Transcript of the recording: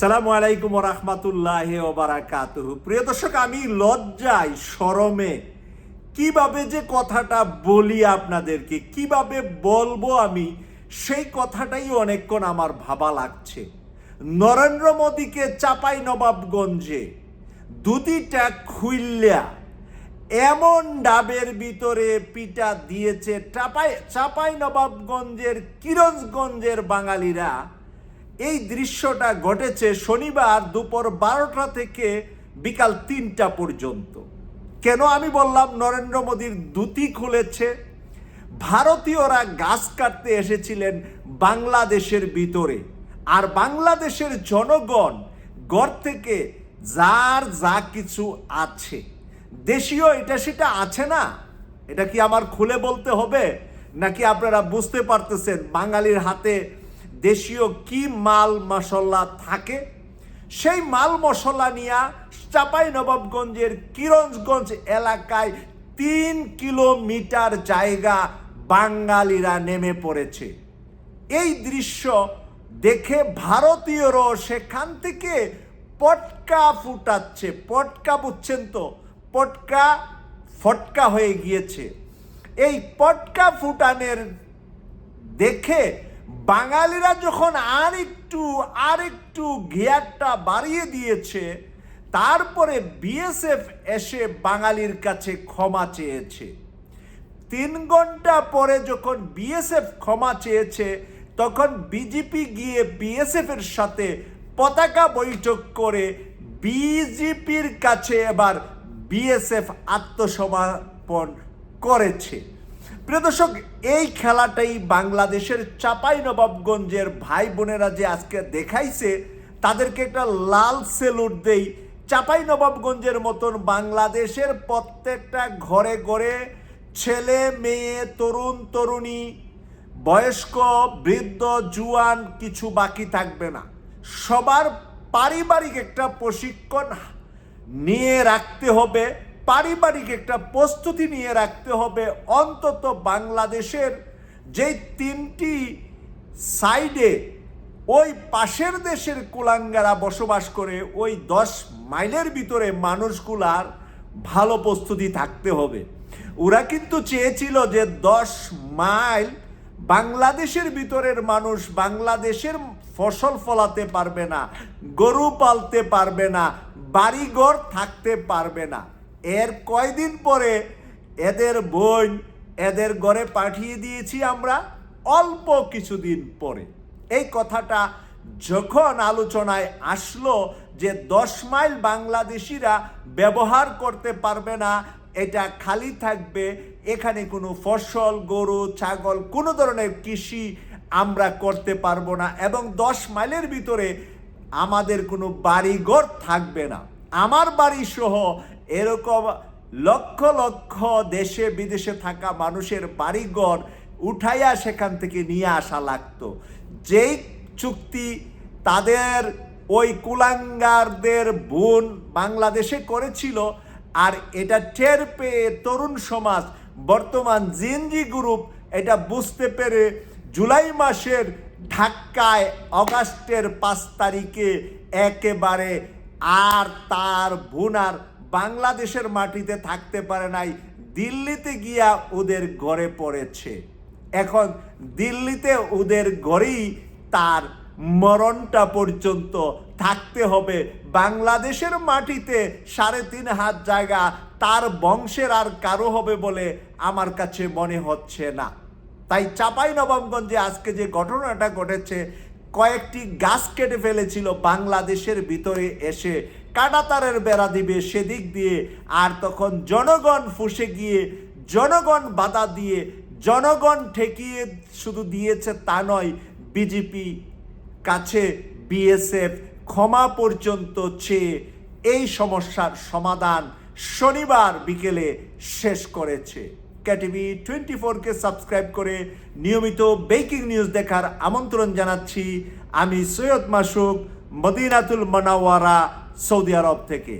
সালামু আলাইকুম রহমতুল্লাহ ওবারাকাতুহু প্রিয় দর্শক, আমি লজ্জায়, শরমে কীভাবে যে কথাটা বলি আপনাদেরকে, কীভাবে বলব আমি, সেই কথাটাই অনেকক্ষণ আমার ভাবা লাগছে। নরেন্দ্র মোদীকে চাপাই নবাবগঞ্জে দুটিটা খুইল্লা এমন ডাবের ভিতরে পিটা দিয়েছে, চাপাই চাপাই নবাবগঞ্জের কিরঞ্জগঞ্জের বাঙালিরা। এই দৃশ্যটা ঘটেছে শনিবার দুপুর বারোটা থেকে বিকাল তিনটা পর্যন্ত। কেন আমি বললাম, নরেন্দ্র মোদীর দুটি খুলেছে। ভারতীয়রা গাছ কাটতে এসেছিলেন বাংলাদেশের ভিতরে। আর বাংলাদেশের জনগণ গড় থেকে যার যা কিছু আছে। দেশীয় এটা সেটা আছে না? এটা কি আমার খুলে বলতে হবে? নাকি আপনারা বুঝতে পারতেছেন, বাঙালির হাতে দেশীয় কি মাল মশলা থাকে? সেই মাল মশলা নিয়ে চাপাই নবাবগঞ্জের কিরঞ্জগঞ্জ এলাকায় তিন কিলোমিটার জায়গা বাঙালিরা নেমে পড়েছে। এই দৃশ্য দেখে ভারতীয়রাও সেখান থেকে পটকা ফুটাচ্ছে। পটকা বুঝছেন তো? পটকা ফটকা হয়ে গিয়েছে। এই পটকা ফুটানের দেখে বাঙালিরা যখন আর একটু আর একটু গিয়ারটা বাড়িয়ে দিয়েছে, তারপরে বিএসএফ এসে বাঙালির কাছে ক্ষমা চেয়েছে। তিন ঘণ্টা পরে যখন বিএসএফ ক্ষমা চেয়েছে, তখন বিজেপি গিয়ে বিএসএফ এর সাথে পতাকা বৈঠক করে বিজেপির কাছে এবার বিএসএফ আত্মসমর্পণ করেছে। প্রিয় দর্শক, এই খেলাটাই বাংলাদেশের চাপাই নবাবগঞ্জের ভাই বোনেরা যে আজকে দেখাইছে, তাদেরকে একটা লাল সেলুট দেই। চাপাই নবাবগঞ্জের মতন বাংলাদেশের প্রত্যেকটা ঘরে ঘরে ছেলে, মেয়ে, তরুণ, তরুণী, বয়স্ক, বৃদ্ধ, জুয়ান কিছু বাকি থাকবে না। সবার পারিবারিক একটা প্রশিক্ষণ নিয়ে রাখতে হবে। পারিবারিক একটা প্রস্তুতি নিয়ে রাখতে হবে অন্তত বাংলাদেশের যে তিনটি সাইডে ওই পাশের দেশের কুলাঙ্গারা বসবাস করে, ওই দশ মাইলের ভিতরে মানুষগুলার ভালো প্রস্তুতি থাকতে হবে। ওরা কিন্তু চেয়েছিল যে দশ মাইল বাংলাদেশের ভিতরের মানুষ বাংলাদেশের ফসল ফলাতে পারবে না, গরু পালতে পারবে না, বাড়িঘর থাকতে পারবে না। এর কয়দিন পরে এদের বোন এদের ঘরে পাঠিয়ে দিয়েছি আমরা অল্প কিছুদিন পরে। এই কথাটা যখন আলোচনায় আসলো যে দশ মাইল বাংলাদেশিরা ব্যবহার করতে পারবে না, এটা খালি থাকবে, এখানে কোনো ফসল, গরু, ছাগল, কোনো ধরনের কৃষি আমরা করতে পারব না এবং দশ মাইলের ভিতরে আমাদের কোনো বাড়িঘর থাকবে না। আমার বাড়ি সহ এরকম লক্ষ লক্ষ দেশে বিদেশে থাকা মানুষের বাড়িঘর উঠাইয়া সেখান থেকে নিয়ে আসা লাগতো। যেই চুক্তি তাদের ওই কুলাঙ্গারদের বোন বাংলাদেশে করেছিল আর এটা টের পেয়ে তরুণ সমাজ, বর্তমান জিনজি গ্রুপ এটা বুঝতে পেরে জুলাই মাসের ঢাকায় অগাস্টের পাঁচ তারিখে একেবারে আর তার বোনার বাংলাদেশের মাটিতে থাকতে পারে নাই, দিল্লিতে গিয়া ওদের গড়ে পড়েছে। এখন দিল্লিতে ওদের গড়েই তার মরণটা পর্যন্ত থাকতে হবে। বাংলাদেশের মাটিতে সাড়ে তিন হাত জায়গা তার বংশের আর কারও হবে বলে আমার কাছে মনে হচ্ছে না। তাই চাপাই নবাবগঞ্জে আজকে যে ঘটনাটা ঘটেছে কয়েকটি গাছ কেটে ফেলেছিল বাংলাদেশের ভিতরে এসে। কাটাতারের বেড়া দিবে সেদিক দিয়ে, আর তখন জনগণ ফুসে গিয়ে, জনগণ বাধা দিয়ে, জনগণ ঠেকিয়ে শুধু দিয়েছে তা নয়, বিজেপি কাছে বিএসএফ ক্ষমা পর্যন্ত চেয়ে এই সমস্যার সমাধান শনিবার বিকেলে শেষ করেছে। ক্যাটিভি টোয়েন্টি ফোরকে সাবস্ক্রাইব করে নিয়মিত বেকিং নিউজ দেখার আমন্ত্রণ জানাচ্ছি আমি সৈয়দ মাসুক মদিনাতুল মনাওয়ারা সৌদি আরব থেকে।